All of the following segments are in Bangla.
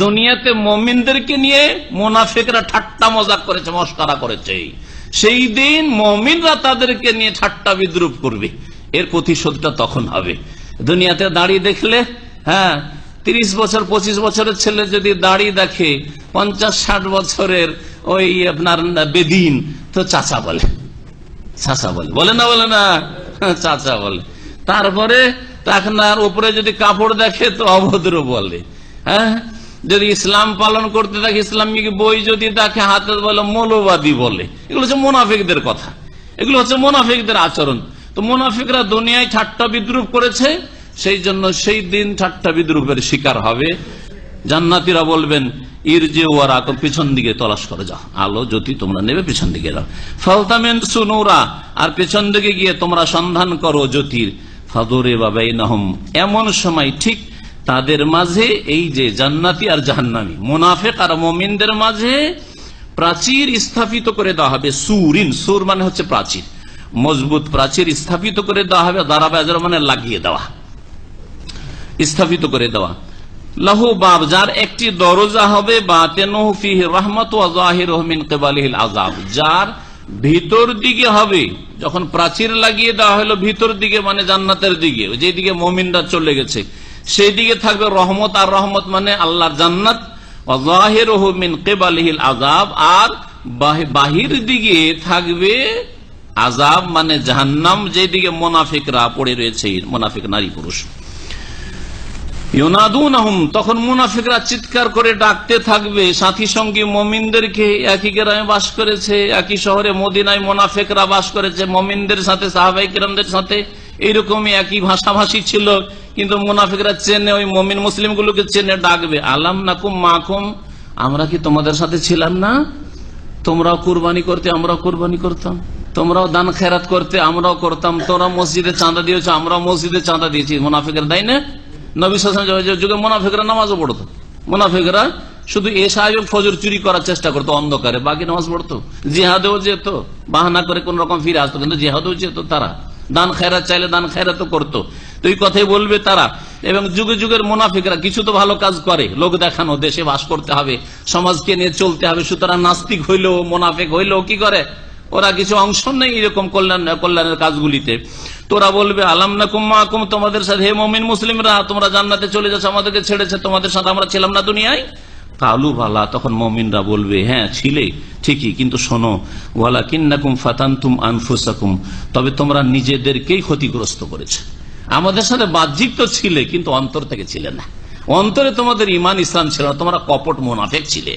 দুনিয়াতে মমিনদেরকে নিয়ে মোনাফেকরা ঠাট্টা মজাক করেছে, মস্কারা করেছে। সেই দিন মমিনরা তাদেরকে নিয়ে ঠাট্টা বিদ্রুপ করবে। এর প্রতিশোধটা তখন হবে। দুনিয়াতে দাড়ি দেখলে হ্যাঁ তিরিশ বছর, পঁচিশ বছরের ছেলে যদি দাড়ি দেখে, পঞ্চাশ, ষাট বছরের ওই আপনার বেদিন, তো চাচা বলে। চাচা বলে। বলে না বলে না, চাচা বলে। তারপরে টাকনার উপরে যদি কাপড় দেখে, তো অভদ্র বলে। হ্যাঁ যদি ইসলাম পালন করতে থাকে, ইসলামিক বই যদি দেখে হাতে বলে, মৌলবাদী বলে, এগুলো হচ্ছে মোনাফিকদের কথা। এগুলো হচ্ছে মোনাফিকদের আচরণ। তো মোনাফিকরা দুনিয়ায় ঠাট্টা বিদ্রুপ করেছে, সেই জন্য সেই দিন ঠাট্টা বিদ্রুপের শিকার হবে। জান্নাতিরা বলবেন ইর যে ওয়ারা পিছন দিকে তলাশ করে, যাও। আলো, জ্যোতি, তোমরা নেবে, পিছন দিকে যাও। ফলতামেন সুনুরা, আর পিছন দিকে গিয়ে তোমরা সন্ধান করো জ্যোতির। ফাদুরে বাবাই নহম এমন সময় ঠিক তাদের মাঝে এই যে জান্নাতি আর জাহান্নামি, মুনাফেক আর মমিনদের মাঝে প্রাচীর স্থাপিত করে দেওয়া হবে, সুরিন, সুর মানে হচ্ছে প্রাচীর। মজবুত প্রাচীর স্থাপিত করে দেওয়া হবে দারাবাজার মানে লাগিয়ে দেওয়া, স্থাপিত করে দেওয়া। লাহু বাব, যার একটি দরজা হবে বা তেনফিহ রহমত আজাব যার ভিতর দিকে হবে, যখন প্রাচীর লাগিয়ে দেওয়া হলো, ভিতর দিকে মানে জান্নাতের দিকে যেদিকে মমিনরা চলে গেছে। সেই দিকে থাকবে রহমত, আর রহমত মানে আল্লাহর জান্নাত। আজাব আর বাহির দিকে থাকবে আজাব মানে জাহান্নাম, যেদিকে মোনাফিকরা পড়ে রয়েছে, মোনাফিক নারী পুরুষ। ইউনাদুনাহুম, তখন মুনাফিকরা চিৎকার করে ডাকতে থাকবে, সাথী সঙ্গী মমিনদেরকে একই গ্রামে বাস করেছে, একই শহরে মদিনায় মোনাফেকরা বাস করেছে, মমিনদের সাথে, সাহাবাই সাথে। এইরকমই একই ভাষাভাষী ছিল, কিন্তু মুনাফিকরা চেনে ওই মমিন মুসলিম গুলোকে চেনে, ডাকবে, আলাম নাকুম মাকুম, আমরা কি তোমাদের সাথে ছিলাম না? তোমরাও কুরবানি করতে, আমরাও কুরবানি করতাম। তোমরাও দান খেরাত করতে, আমরাও করতাম। তোমরা মসজিদে চাঁদা দিয়েছ, আমরাও মসজিদে চাঁদা দিয়েছি। মুনাফিকের দায় না। নবী যুগে মোনাফেকরা নামাজও পড়তো। মোনাফেকরা শুধু এসা আয়োগ ফজর চুরি করার চেষ্টা করতো অন্ধকারে, বাকি নামাজ পড়তো। জিহাদেও যেত, বাহানা করে কোন রকম ফিরে আসতো, কিন্তু জিহাদেও যেত তারা। দান খেরাত চাইলে দান খেরা তো করতো। তো এই কথাই বলবে তারা। এবং যুগে যুগের মোনাফিকরা কিছু তো ভালো কাজ করে। লোক দেখানো, দেশে বাস করতে হবে, সমাজকে নিয়ে চলতে হবে। সুতরাং নাস্তিক হইলেও, মোনাফিক হইলেও কি করে? ওরা কিছু অংশ নেই এরকম কল্যাণ, কল্যাণের কাজগুলিতে। তোরা বলবে, আলাম না কুম্মা কুম তোমাদের সাথে হে মমিন মুসলিমরা, তোমরা জান্নাতে চলে যাচ্ছ, আমাদেরকে ছেড়েছে, তোমাদের সাথে আমরা ছিলাম না দুনিয়ায়? কালু ভালা, তখন মমিনরা বলবে হ্যাঁ ছিলে, ঠিকই, কিন্তু শোনো ওয়ালা কিন্নাকুম ফাতান্তুম আনফুসাকুম, তবে তোমরা নিজেদেরকেই ক্ষতিগ্রস্ত করেছে। আমাদের সাথে বাহ্যিক তো ছিলে, কিন্তু অন্তর থেকে ছিলে না। অন্তরে তোমাদের ইমান ইসলাম ছিল না, তোমরা কপট মোনাফেক ছিলে।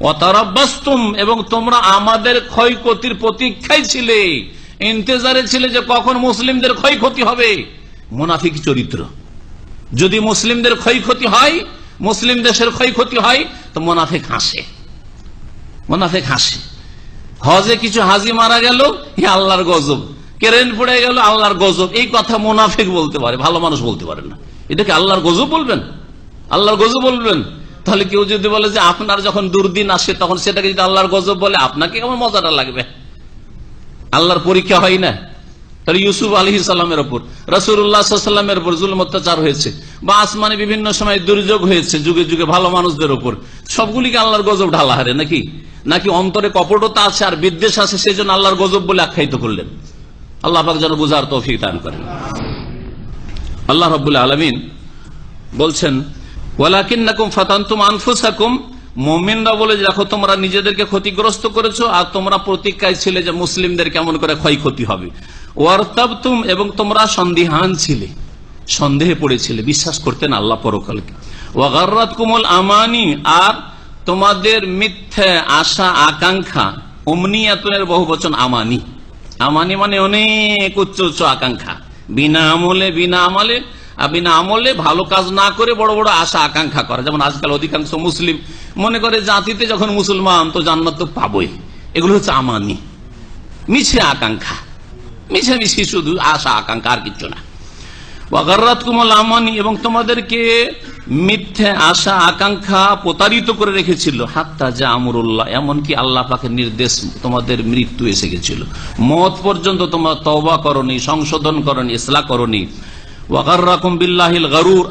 অতারাবাস্তুম এবং তোমরা আমাদের ক্ষয়ক্ষতির প্রতীক্ষায় ছিলে। ইন্তজারে ছিলে যে কখন মুসলিমদের ক্ষয়ক্ষতি হবে। মোনাফিক চরিত্র। যদি মুসলিমদের ক্ষয়ক্ষতি হয় মুসলিম দেশের ক্ষয়ক্ষতি হয়, তো মোনাফিক হাসে। মোনাফিক হাসে। হজে কিছু হাজি মারা গেল আল্লাহর গজব। কেরেন পড়ে গেল, আল্লাহর গজব। এই কথা মোনাফেক বলতে পারে, ভালো মানুষ বলতে পারে না। এটাকে আল্লাহর গজব বলবেন? আল্লাহর গজব বলবেন? তাহলে কেউ যদি বলে যে আপনার যখন দুর্দিন আসে, তখন সেটাকে যদি আল্লাহর গজব বলে, আপনাকে কেমন মজাটা লাগবে। আল্লাহর পরীক্ষা হয় না। তাহলে ইউসুফ সাল্লামের ওপর রসুল্লাহামের জুলম অত্যাচার হয়েছে, বা আসমানে বিভিন্ন সময় দুর্যোগ হয়েছে যুগে যুগে ভালো মানুষদের ওপর সবগুলিকে আল্লাহর গজব ঢালা হারে নাকি? নাকি অন্তরে কপটতা আছে আর বিদ্বেষ আছে সেই জন্য আল্লাহর গজব বলে আখ্যায়িত করলেন? আল্লাহ যেন বুঝার তৌফিক দান করেন। আল্লাহ রবুল্লা আলমিন বলছেন মমিনরা বলে দেখো, তোমরা নিজেদেরকে ক্ষতিগ্রস্ত করেছ আর তোমরা প্রতীক্ষায় ছিলে যে মুসলিমদের কেমন করে ক্ষয়ক্ষতি হবে। ওয়ার্তাবতুম এবং তোমরা সন্দিহান ছিলে, সন্দেহে পড়েছিলে, বিশ্বাস করতেন আল্লাহ পরকালকে। ওয়াগার্রাত কুমল আমানি, আর তোমাদের মিথ্যে আশা, আকাঙ্ক্ষা অমনিয়াতনের বহু বচন আমানি। আমানি মানে অনেক উচ্চ উচ্চ আকাঙ্ক্ষা। বিনা আমলে বিনা আমলে, আর বিনা আমলে ভালো কাজ না করে বড় বড় আশা, আকাঙ্ক্ষা করে। যেমন আজকাল অধিকাংশ মুসলিম মনে করে জাতিতে যখন মুসলমান, তো জান্নাত তো পাবই। এগুলো হচ্ছে আমানি। মিছে আকাঙ্ক্ষা। মিছে মিছি শুধু আশা, আকাঙ্ক্ষা, আর কিছু না। ওয়াগার্রাত কুমল আমানি, এবং তোমাদেরকে মিথ্যে আশা, আকাঙ্ক্ষা প্রতারিত করে রেখেছিল। হাত্তা যা আমরুল্লাহ, এমনকি আল্লাহ পাকে নির্দেশ, তোমাদের মৃত্যু এসে গেছিল। মত পর্যন্ত তোমরা তবা করনি, সংশোধন করনি ইসলা করনি। ওয়াগাররাকুম বিল্লাহিল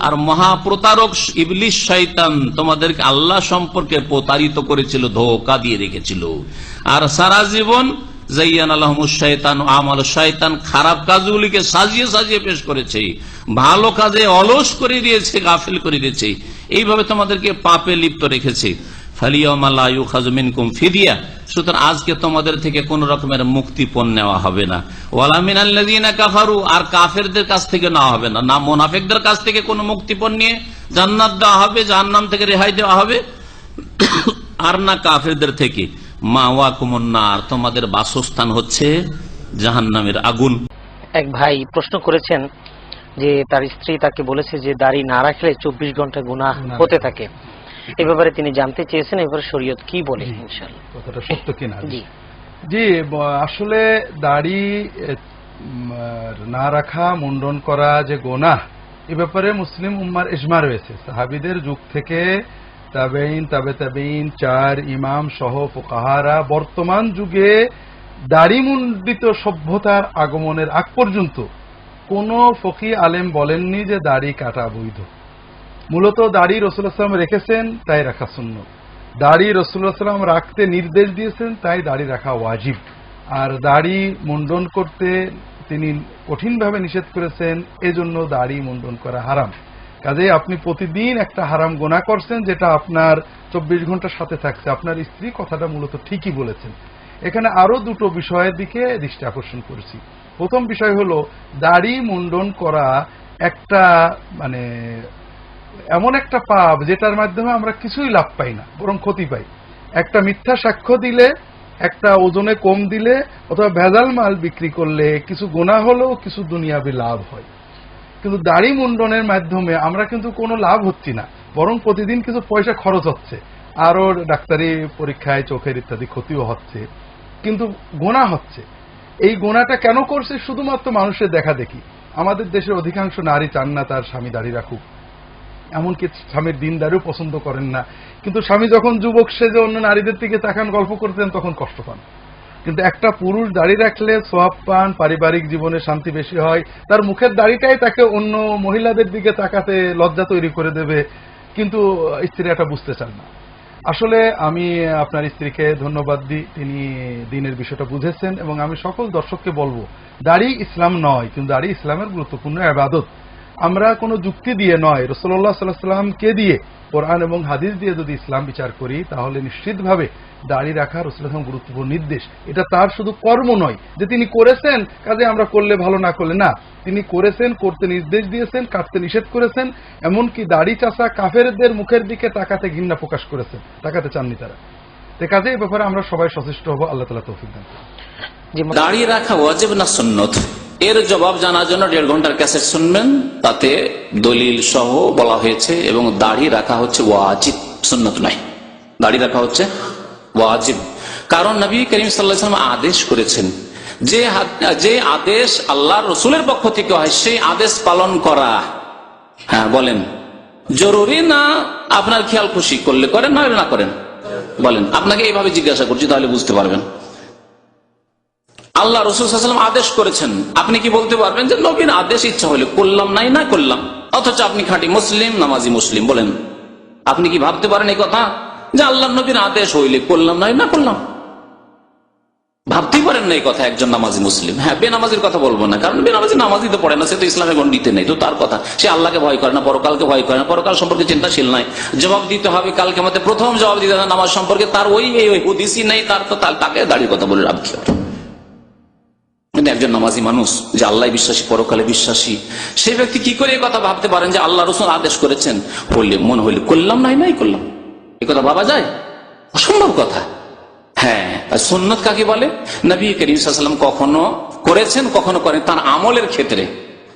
আর মহাপ্রতারক ইবলিশ শয়তান তোমাদেরকে আল্লাহ সম্পর্কে প্রতারিত করেছিল, ধোকা দিয়ে রেখেছিল। আর সারা জীবন জাইয়ান আমল খারাপ কাজগুলিকে সাজিয়ে সাজিয়ে পেশ ভালো কাজে অলস করে দিয়েছে, গাফিল করে দিয়েছে। এইভাবে তোমাদেরকে পাপে লিপ্ত রেখেছে। সুতরাং আজকে তোমাদের থেকে কোন রকমের মুক্তিপণ নেওয়া হবে না। ওয়ালামিনা কাফারু, আর কাফেরদের কাছ থেকে নেওয়া হবে না। না মোনাফেকদের কাছ থেকে কোনো মুক্তিপণ নিয়ে জান্নাত দেওয়া হবে, জাহান্নাম থেকে রেহাই দেওয়া হবে, আর না কাফেরদের থেকে। মা ওয়া কুমন্নার তোমাদের বাসস্থান হচ্ছে জাহান্নামের আগুন। এক ভাই প্রশ্ন করেছেন যে তার স্ত্রী তাকে বলেছে যে দাড়ি না রাখলে চব্বিশ ঘণ্টা গুনাহ গুনাহ হতে থাকে। এ ব্যাপারে তিনি জানতে চেয়েছেন এবার শরীয়ত কি বলে? ইনশাল্লাহ কথাটা সত্য কিনা? জি। জি আসলে দাড়ি না রাখা মুন্ডন করা যে গোনাহ এ ব্যাপারে মুসলিম উম্মার ইজমা রয়েছে। সাহাবিদের যুগ থেকে তাবেইন, তাবে তাবেইন, চার ইমাম সহ ফুকাহারা বর্তমান যুগে দাড়ি মুন্ডিত সভ্যতার আগমনের আগ পর্যন্ত কোন ফকি আলেম বলেননি যে দাড়ি কাটা বৈধ। মূলত দাড়ি রসুলাম রেখেছেন, তাই রাখা শূন্য দাড়ি রসুলাম রাখতে নির্দেশ দিয়েছেন, তাই দাড়ি রাখা ওয়াজিব। আর দাড়ি মুন্ডন করতে তিনি কঠিনভাবে নিষেধ করেছেন, এজন্য দাড়ি মুন্ডন করা হারাম। কাজে আপনি প্রতিদিন একটা হারাম গোনা করছেন, যেটা আপনার চব্বিশ ঘণ্টার সাথে থাকছে। আপনার স্ত্রী কথাটা মূলত ঠিকই বলেছেন। এখানে আরও দুটো বিষয়ের দিকে দৃষ্টি আকর্ষণ করেছি। প্রথম বিষয় হলো, দাড়ি মুন্ডন করা একটা মানে এমন একটা পাপ যেটার মাধ্যমে আমরা কিছুই লাভ পাই না, বরং ক্ষতি পাই। একটা মিথ্যা সাক্ষ্য দিলে, একটা ওজনে কম দিলে, অথবা ভেজাল মাল বিক্রি করলে, কিছু গোনা হলেও কিছু দুনিয়াবি লাভ হয়। কিন্তু দাড়ি মুন্ডনের মাধ্যমে আমরা কিন্তু কোনো লাভ হচ্ছি না, বরং প্রতিদিন কিছু পয়সা খরচ হচ্ছে। আরও ডাক্তারি পরীক্ষায় চোখের ইত্যাদি ক্ষতিও হচ্ছে, কিন্তু গোনা হচ্ছে। এই গোনাটা কেন করছে শুধুমাত্র মানুষের দেখা দেখি। আমাদের দেশের অধিকাংশ নারী চান না তার স্বামী দাঁড়িয়ে রাখুক। এমনকি স্বামীর দিন দিনদারিও পছন্দ করেন না। কিন্তু স্বামী যখন যুবক সেজে অন্য নারীদের দিকে তাকান, গল্প করতেন, তখন কষ্ট পান। কিন্তু একটা পুরুষ দাড়ি রাখলে সোয়াব পান, পারিবারিক জীবনে শান্তি বেশি হয়, তার মুখের দাড়িটাই তাকে অন্য মহিলাদের দিকে তাকাতে লজ্জা তৈরি করে দেবে, কিন্তু স্ত্রী এটা বুঝতে চান না। আসলে আমি আপনার স্ত্রীকে ধন্যবাদ দিই, তিনি দিনের বিষয়টা বুঝেছেন এবং আমি সকল দর্শককে বলব, দাড়ি ইসলাম নয়, কিন্তু দাড়ি ইসলামের গুরুত্বপূর্ণ আবাদত। আমরা কোনো যুক্তি দিয়ে নয়। রসল্লাহ সাল্লাহ সাল্লামকে দিয়ে? কোরআন এবং হাদিস দিয়ে যদি ইসলাম বিচার করি, তাহলে নিশ্চিতভাবে দাড়ি রাখা রসুলাম গুরুত্বপূর্ণ নির্দেশ। এটা তার শুধু কর্ম নয় যে তিনি করেছেন, কাজে আমরা করলে ভালো, না করলে না। তিনি করেছেন, করতে নির্দেশ দিয়েছেন, কাটতে নিষেধ করেছেন, এমনকি দাড়ি চাষা কাফেরদের মুখের দিকে তাকাতে ঘৃণা প্রকাশ করেছেন। তাকাতে চাননি তারা। তো কাজে এ ব্যাপারে আমরা সবাই সচেষ্ট হব। আল্লাহ তালা তৌফিক দান। দাঁড়িয়ে রাখা ওয়াজিব না সুন্নত? এর জবাব জানার জন্য দেড় ঘণ্টার ক্যাসেট শুনবেন। তাতে দলিল সহ বলা হয়েছে এবং দাড়ি রাখা হচ্ছে ওয়াজিব, সুন্নত নাই দাড়ি রাখা হচ্ছে ওয়াজিব। কারণ নবী করিম সাল্লাম আদেশ করেছেন, যে যে আদেশ আল্লাহ রসুলের পক্ষ থেকে হয়, সেই আদেশ পালন করা। হ্যাঁ বলেন। জরুরি না আপনার খেয়াল খুশি করলে করেন, না না করেন? বলেন। আপনাকে এইভাবে জিজ্ঞাসা করছি, তাহলে বুঝতে পারবেন। আল্লাহ রসুলাম আদেশ করেছেন আপনি কি বলতে পারবেন যে নবীন আদেশ ইচ্ছা হলে করলাম নাই না করলাম অথচ আপনি খাঁটি মুসলিম নামাজি মুসলিম বলেন আপনি কি ভাবতে পারেন এই কথা যে আল্লাহ নবীর আদেশ হইলে করলাম নাই না করলাম ভাবতেই পারেন না এই কথা একজন নামাজি মুসলিম হ্যাঁ বেনামাজির কথা বলব না কারণ বেনামাজি নামাজি তো পড়ে না সে তো ইসলামের গণ্ডিতে নেই তো তার কথা সে আল্লাহকে ভয় করে না পরকালকে ভয় করে না পরকাল সম্পর্কে চিন্তাশীল নাই জবাব দিতে হবে কালকে আমাদের প্রথম জবাব দিতে হবে নামাজ সম্পর্কে তার ওই হুদিসই নেই তার তো তাকে দাঁড়িয়ে কথা বলে হবে? কিন্তু একজন নামাজি মানুষ যে আল্লাহ বিশ্বাসী, পরকালে বিশ্বাসী। সেই ব্যক্তি কি করে কথা ভাবতে পারেন যে আল্লাহ রসুল আদেশ করেছেন? হইলে মন হইলে, করলাম নাই নাই করলাম। এই কথা ভাবা যায়? অসম্ভব কথা। হ্যাঁ আর সুন্নত কাকে বলে? নবী করিম সাল্লাম কখনো করেছেন, কখনো করেন তার আমলের ক্ষেত্রে।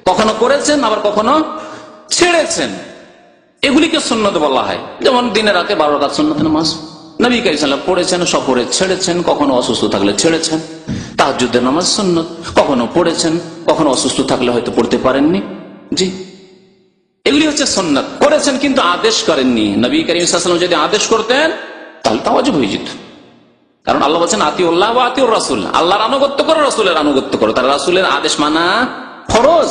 কখনো করেছেন, আবার কখনো ছেড়েছেন। এগুলিকে সুন্নত বলা হয়। যেমন দিনে রাতে বারো রাত সুন্নত নামাজ। নবী করিম পড়েছেন, সফরে ছেড়েছেন, কখনো অসুস্থ থাকলে ছেড়েছেন। তাহাজুদ্দের নামাজ সুন্নত, কখনো পড়েছেন, কখনো অসুস্থ থাকলে হয়তো পড়তে পারেননি। জি। এগুলি হচ্ছে সন্ন্যত করেছেন কিন্তু আদেশ করেননি। নবী করিম সাল্লাম যদি আদেশ করতেন, তাহলে তা অজব হয়ে যেত। কারণ আল্লাহ বলছেন, আতিউল্লাহ বা আতিউর রাসুল। আল্লাহর আনুগত্য করো, রাসুলের আনুগত্য করো। তার রাসুলের আদেশ মানা ফরজ।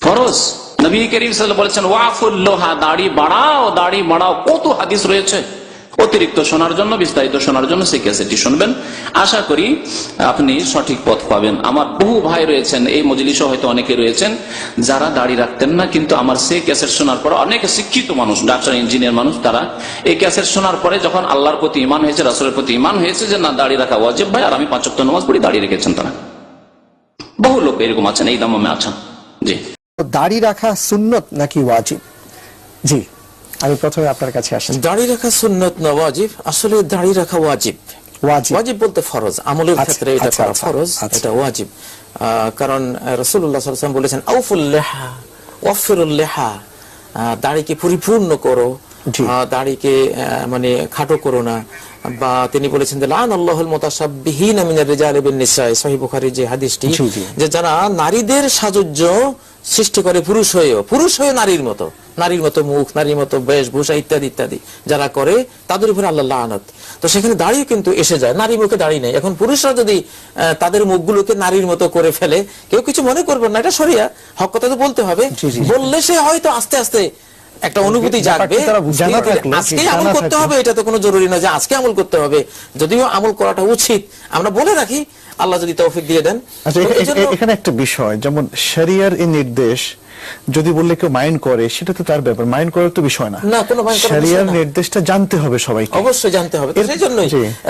ফরজ। নবী করিম বলেছেন, ওয়াফুল লোহা, দাড়ি বাড়াও দাড়ি বাড়াও। কত হাদিস রয়েছে। অতিরিক্ত শোনার জন্য, বিস্তারিত শোনার জন্য সেই ক্যাসেটটি শুনবেন। আশা করি আপনি সঠিক পথ পাবেন। আমার বহু ভাই রয়েছেন, এই মজলিসও হয়তো অনেকে রয়েছেন, যারা দাড়ি রাখতেন না, কিন্তু আমার সেই ক্যাসেট শোনার পর অনেক শিক্ষিত মানুষ, ডাক্তার, ইঞ্জিনিয়ার মানুষ তারা, এই ক্যাসেট শোনার পরে যখন আল্লাহর প্রতি ইমান হয়েছে, রাসুলের প্রতি ইমান হয়েছে যে, না, দাড়ি রাখা ওয়াজিব ভাই, আর আমি পাঁচক্ত নামাজ পড়ি দাঁড়িয়ে রেখেছেন তারা। বহু লোক এরকম আছেন, এই দামে আছেন। জি। দাড়ি রাখা সুন্নত নাকি ওয়াজিব? জি। আমি প্রথমে আপনার কাছে আসছি দাড়ি রাখা সুন্নত না ওয়াজিব আসলে দাড়ি রাখা ওয়াজিব। ওয়াজিব। বলতে ফরজ আমলের আচ্ছা, ক্ষেত্রে এটা আচ্ছা, করা আচ্ছা, ফরজ। এটা ওয়াজিব। কারণ রসুল্লাহ সাল্লাম বলেছেন আউফুল লেহা ওয়াফিরুল লেহা দাড়িকে পরিপূর্ণ করো দাড়িকে মানে খাটো করো না। বা তিনি বলেছেন যে লান আল্লাহুল মুতাসাব্বিহিনা মিনার রিজালি বিন নিসাই সহিহ বুখারীর যে হাদিসটি। যে যারা নারীদের সাজুজ্য সৃষ্টি করে পুরুষ হয়েও পুরুষ হয়ে নারীর মতো। নারীর মতো মুখ নারীর মতো বেশভূষা ইত্যাদি ইত্যাদি যারা করে তাদের উপরে আল্লাহ লানত। তো সেখানে দাঁড়িয়ে কিন্তু এসে যায়। নারী মুখে দাঁড়িয়ে নেই। এখন পুরুষরা যদি তাদের মুখগুলোকে নারীর মতো করে ফেলে কেউ কিছু মনে করবেন না এটা সরিয়া হক কথা তো বলতে হবে। বললে সে হয়তো আস্তে আস্তে একটা অনুভূতি জাগবে। আজকে আমল করতে হবে এটা তো কোনো জরুরি না যে আজকে আমল করতে হবে। যদিও আমল করাটা উচিত। আমরা বলে রাখি আল্লাহ যদি তৌফিক দিয়ে দেন। আচ্ছা এখানে একটা বিষয় যেমন শরিয়ার এই নির্দেশ যদি বললে কেউ মাইন্ড করে সেটা তো তার ব্যাপার। মাইন্ড করার তো বিষয় না। না, কোনো শরিয়ার। নির্দেশটা জানতে হবে সবাইকে। অবশ্যই জানতে হবে সেই জন্যই।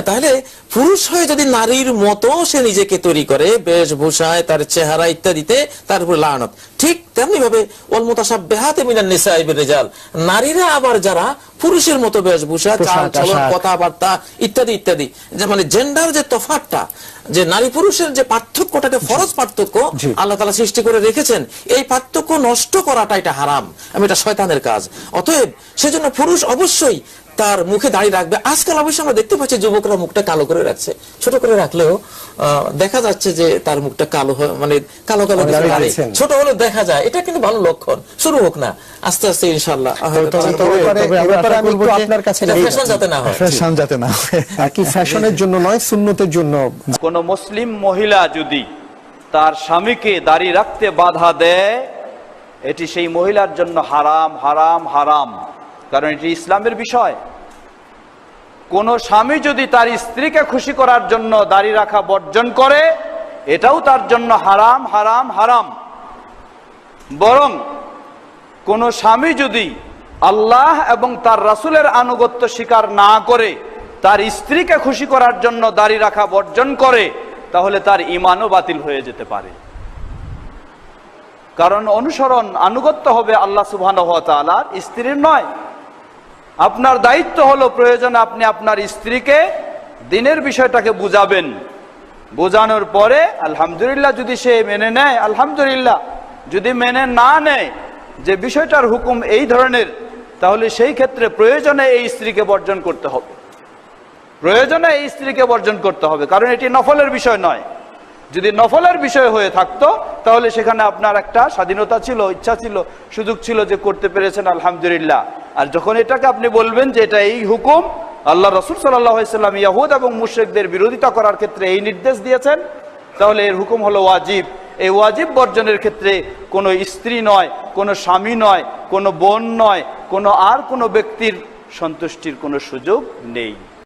তাহলে পুরুষ হয়ে যদি নারীর মতো সে নিজেকে তৈরি করে বেশভূষায় তার চেহারা ইত্যাদিতে তার উপর লানত। ঠিক তেমনি ভাবে অলমতাসাব বেহাতে মিনান নিসাইবের রেজাল। নারীরা আবার যারা পুরুষের মতো বেশভূষা চাল চলন কথাবার্তা ইত্যাদি ইত্যাদি। যে মানে জেন্ডার যে তফাতটা যে নারী পুরুষের যে পার্থক্যটাকে ফরজ পার্থক্য আল্লাহ তালা সৃষ্টি করে রেখেছেন এই পার্থক্য নষ্ট করাটা এটা হারাম। আমি এটা শয়তানের কাজ। অতএব সেজন্য পুরুষ অবশ্যই তার মুখে দাঁড়িয়ে রাখবে। আজকাল অবশ্যই আমরা দেখতে পাচ্ছি যুবকরা মুখটা কালো করে রাখছে। ছোট করে রাখলেও দেখা যাচ্ছে যে তার মুখটা কালো মানে কালো কালো। ছোট হলে দেখা যায়। এটা কিন্তু ভালো লক্ষণ। শুরু হোক না। আস্তে আস্তে ইনশাল্লাহ হয়। হয়। ফ্যাশনের জন্য নয় সুন্নতের জন্য। কোন মুসলিম মহিলা যদি তার স্বামীকে দাঁড়িয়ে রাখতে বাধা দেয় এটি সেই মহিলার জন্য হারাম হারাম হারাম। কারণ এটি ইসলামের বিষয়। কোন স্বামী যদি তার স্ত্রীকে খুশি করার জন্য দাঁড়িয়ে রাখা বর্জন করে, এটাও তার জন্য হারাম হারাম হারাম। বরং কোন স্বামী যদি আল্লাহ এবং তার রাসূলের আনুগত্য স্বীকার না করে, তার স্ত্রীকে খুশি করার জন্য দাড়ি রাখা বর্জন করে, তাহলে তার ইমানও বাতিল হয়ে যেতে পারে। কারণ অনুসরণ, আনুগত্য হবে আল্লাহ সুবহান স্ত্রীর নয়। আপনার দায়িত্ব হলো প্রয়োজনে আপনি আপনার স্ত্রীকে দিনের বিষয়টাকে বুঝাবেন। বোঝানোর পরে আলহামদুলিল্লাহ যদি সে মেনে নেয়, আলহামদুলিল্লাহ। যদি মেনে না নেয়, যে বিষয়টার হুকুম এই ধরনের, তাহলে সেই ক্ষেত্রে প্রয়োজনে এই স্ত্রীকে বর্জন করতে হবে। প্রয়োজনে এই স্ত্রীকে বর্জন করতে হবে, কারণ এটি নফলের বিষয় নয়। যদি নফলের বিষয় হয়ে থাকতো, তাহলে সেখানে আপনার একটা স্বাধীনতা ছিল, ইচ্ছা ছিল, সুযোগ ছিল যে করতে পেরেছেন, আলহামদুলিল্লাহ। আর যখন এটাকে আপনি বলবেন যে এটা এই হুকুম, আল্লাহ রসুল সাল্লাম ইয়াহুদ এবং মুশ্রিকদের বিরোধিতা করার ক্ষেত্রে এই নির্দেশ দিয়েছেন, তাহলে এর হুকুম হলো ওয়াজিব। এই ওয়াজিব বর্জনের ক্ষেত্রে কোনো স্ত্রী নয়, কোনো স্বামী নয়, কোনো বোন নয়, কোনো আর কোনো ব্যক্তির সন্তুষ্টির কোনো সুযোগ নেই।